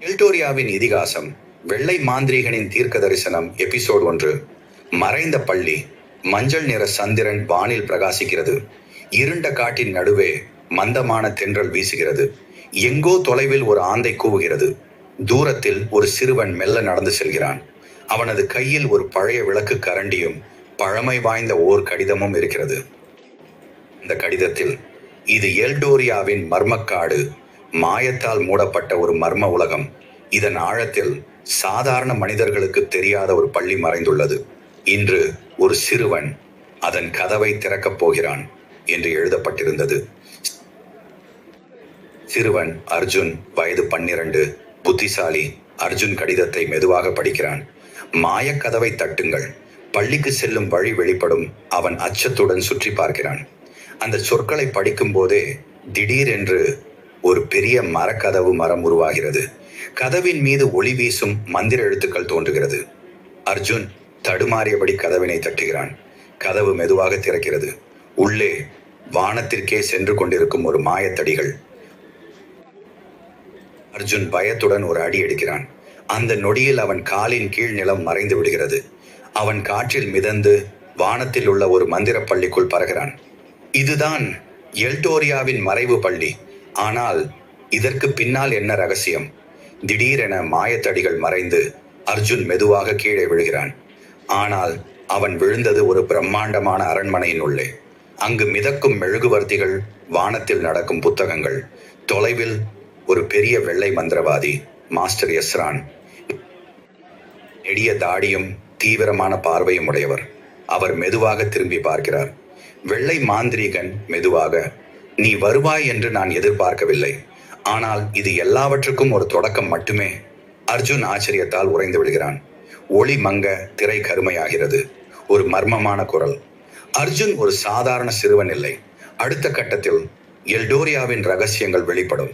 எல்டோரியாவின் இதிகாசம் வெள்ளை மாந்திரீகனின் தீர்க்க தரிசனம் எபிசோட் ஒன்று. மறைந்த பள்ளி மஞ்சள் நிற சந்திரன் வானில் பிரகாசிக்கிறது. இருண்ட காட்டின் நடுவே மந்தமான தென்றல் வீசுகிறது. எங்கோ தொலைவில் ஒரு ஆந்தை கூவுகிறது. தூரத்தில் ஒரு சிறுவன் மெல்ல நடந்து செல்கிறான். அவனது கையில் ஒரு பழைய விளக்கு கரண்டியும் பழமை வாய்ந்த ஓர் கடிதமும் இருக்கிறது. இந்த கடிதத்தில் இது எல்டோரியாவின் மர்மக்காடு மாயத்தால் மூடப்பட்ட ஒரு மர்ம உலகம் இதன் ஆழத்தில் சாதாரண மனிதர்களுக்கு தெரியாத ஒரு பள்ளி மறைந்துள்ளது. இன்று ஒரு சிறுவன் அதன் கதவை திறக்கப் போகிறான் என்று எழுதப்பட்டிருந்தது. சிறுவன் அர்ஜுன் வயது பன்னிரண்டு புத்திசாலி அர்ஜுன் கடிதத்தை மெதுவாக படிக்கிறான். மாயக்கதவை தட்டுங்கள். பள்ளிக்கு செல்லும் வழி வெளிப்படும் அவன் அச்சத்துடன் சுற்றி பார்க்கிறான். அந்த சொற்களை படிக்கும் போதே திடீரென்று ஒரு பெரிய மரக்கதவு மரம் உருவாகிறது. கதவின் மீது ஒளி வீசும் மந்திர எழுத்துக்கள் தோன்றுகிறது. அர்ஜுன் தடுமாறியபடி கதவினை தட்டுகிறான். கதவு மெதுவாக திறக்கிறது. உள்ளே வானத்திற்கே சென்று கொண்டிருக்கும் ஒரு மாயத்தடிகள். அர்ஜுன் பயத்துடன் ஒரு அடி எடுக்கிறான். அந்த நொடியில் அவன் காலின் கீழ் நிலம் மறைந்து விடுகிறது. அவன் காற்றில் மிதந்து வானத்தில் உள்ள ஒரு மந்திர பள்ளிக்குள் பறகிறான் இதுதான் எல்டோரியாவின் மறைவு பள்ளி. ஆனால் இதற்கு பின்னால் என்ன ரகசியம்? திடீரென மாயத்தடிகள் மறைந்து அர்ஜுன் மெதுவாக கீழே விழுகிறான். ஆனால் அவன் விழுந்தது ஒரு பிரம்மாண்டமான அரண்மனையின் உள்ளே. அங்கு மிதக்கும் மெழுகுவர்த்திகள் வானத்தில் நடக்கும் புத்தகங்கள் தொலைவில் ஒரு பெரிய வெள்ளை மந்திரவாதி மாஸ்டர் எஸ்ரான் நெடிய தாடியும் தீவிரமான பார்வையும் உடையவர். அவர் மெதுவாக திரும்பி பார்க்கிறார். வெள்ளை மாந்திரீகன் மெதுவாக நீ வருவாய் என்று நான் எதிர்பார்க்கவில்லை. ஆனால் இது எல்லாவற்றுக்கும் ஒரு தொடக்கம் மட்டுமே. அர்ஜுன் ஆச்சரியத்தால் உறைந்து விடுகிறான். ஒளி மங்க திரை கருமையாகிறது. ஒரு மர்மமான குரல். அர்ஜுன் ஒரு சாதாரண சிறுவன் இல்லை. அடுத்த கட்டத்தில் எல்டோரியாவின் ரகசியங்கள் வெளிப்படும்.